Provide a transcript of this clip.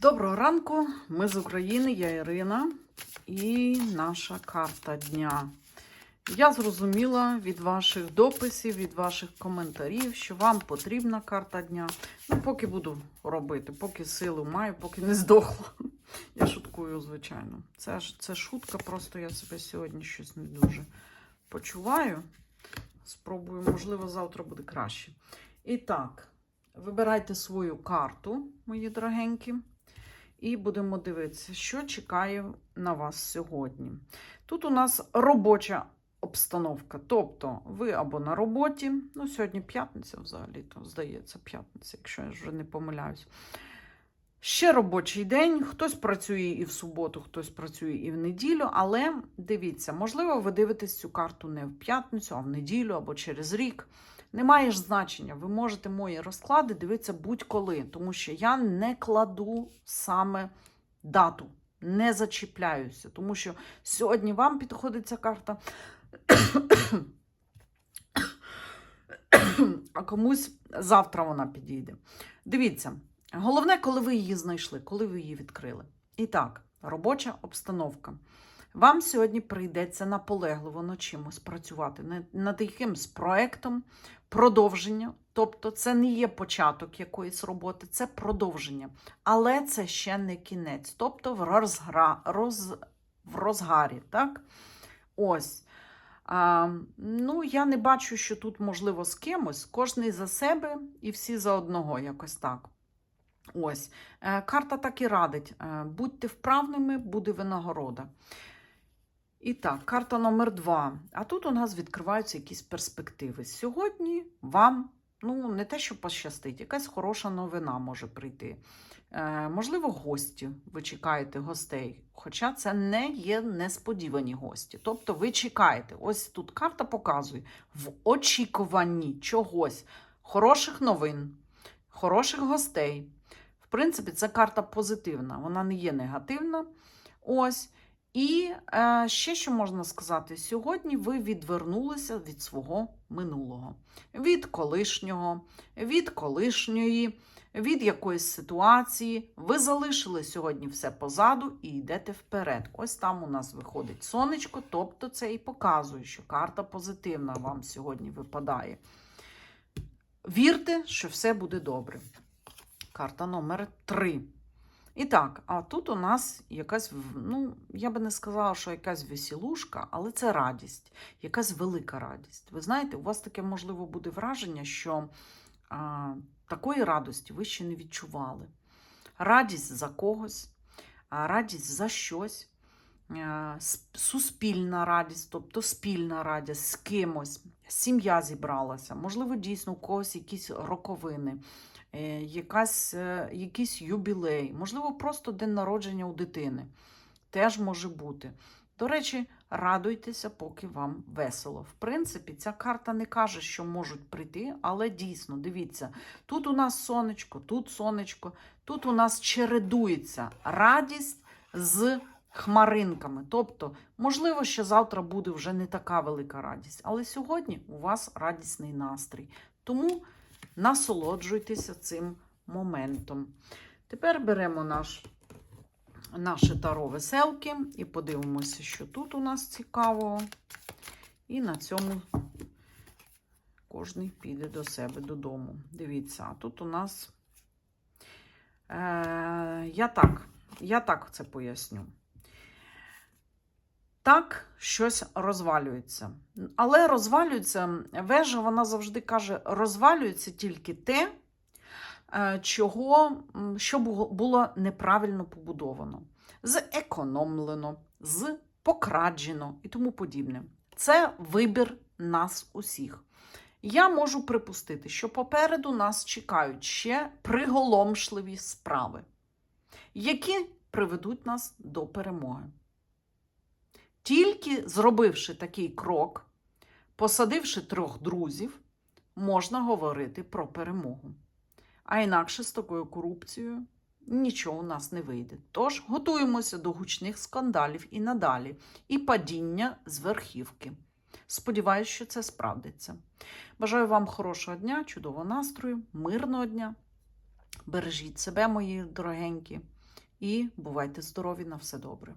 Доброго ранку, ми з України, я Ірина і наша карта дня. Я зрозуміла від ваших дописів, від ваших коментарів, що вам потрібна карта дня. Ну, поки буду робити, поки силу маю, поки не здохла. Я шуткую, звичайно. Це, це шутка, просто я себе сьогодні щось не дуже почуваю. Спробую, можливо, завтра буде краще. І так, вибирайте свою карту, мої дорогенькі. І будемо дивитися, що чекає на вас сьогодні. Тут у нас робоча обстановка. Тобто, ви або на роботі, ну, сьогодні п'ятниця взагалі, то здається, п'ятниця, якщо я вже не помиляюсь. Ще робочий день, хтось працює і в суботу, хтось працює і в неділю, але дивіться, можливо, ви дивитесь цю карту не в п'ятницю, а в неділю або через рік. Немає ж значення. Ви можете мої розклади дивитися будь-коли, тому що я не кладу саме дату, не зачіпляюся, тому що сьогодні вам підходить ця карта, а комусь завтра вона підійде. Дивіться, головне, коли ви її знайшли, коли ви її відкрили. І так, робоча обстановка. Вам сьогодні прийдеться наполегливо над чимось працювати, над- якимсь проектом, продовження. Тобто, це не є початок якоїсь роботи, це продовження. Але це ще не кінець. Тобто в, розгра, роз, в розгарі. Так? Ось. А, ну, я не бачу, що тут можливо з кимось. Кожний за себе і всі за одного, якось так. Ось. Е, Карта так і радить: е, будьте вправними, буде винагорода. І так, карта номер два. А тут у нас відкриваються якісь перспективи. Сьогодні вам, ну, не те, що пощастить, якась хороша новина може прийти. Е, можливо, гості. Ви чекаєте гостей. Хоча це не є несподівані гості. Тобто ви чекаєте. Ось тут карта показує в очікуванні чогось, хороших новин, хороших гостей. В принципі, це карта позитивна, вона не є негативна. Ось. І е, ще що можна сказати, сьогодні ви відвернулися від свого минулого, від колишнього, від колишньої, від якоїсь ситуації. Ви залишили сьогодні все позаду і йдете вперед. Ось там у нас виходить сонечко, тобто це і показує, що карта позитивна вам сьогодні випадає. Вірте, що все буде добре. Карта номер 3. І так, а тут у нас якась, ну, я би не сказала, що якась весілушка, але це радість, якась велика радість. Ви знаєте, у вас таке можливо буде враження, що а, такої радості ви ще не відчували. Радість за когось, радість за щось, суспільна радість, тобто спільна радість з кимось, сім'я зібралася, можливо, дійсно у когось якісь роковини е, якась, е, якийсь юбілей, можливо, просто день народження у дитини. Теж може бути. До речі, радуйтеся, поки вам весело. В принципі, ця карта не каже, що можуть прийти, але дійсно, дивіться, тут у нас сонечко, тут сонечко, тут у нас чередується радість з хмаринками. Тобто, можливо, що завтра буде вже не така велика радість, але сьогодні у вас радісний настрій. Тому насолоджуйтеся цим моментом. Тепер беремо наш, наше таро веселки і подивимося, що тут у нас цікавого. І на цьому кожний піде до себе додому. Дивіться, а тут у нас. Е, я так, я так це поясню. Так, щось розвалюється. Але розвалюється, вежа, вона завжди каже, розвалюється тільки те, е, чого, що було- неправильно побудовано, зекономлено, з і тому подібне. Це вибір нас усіх. Я можу припустити, що попереду нас чекають ще приголомшливі справи, які приведуть нас до перемоги. Тільки зробивши такий крок, посадивши трьох друзів, можна говорити про перемогу. А інакше з такою корупцією нічого у нас не вийде. Тож готуємося до гучних скандалів і надалі, і падіння з верхівки. Сподіваюсь, що це справдиться. Бажаю вам хорошого дня, чудового настрою, мирного дня. Бережіть себе, мої дорогенькі. і бувайте здорові на все добре.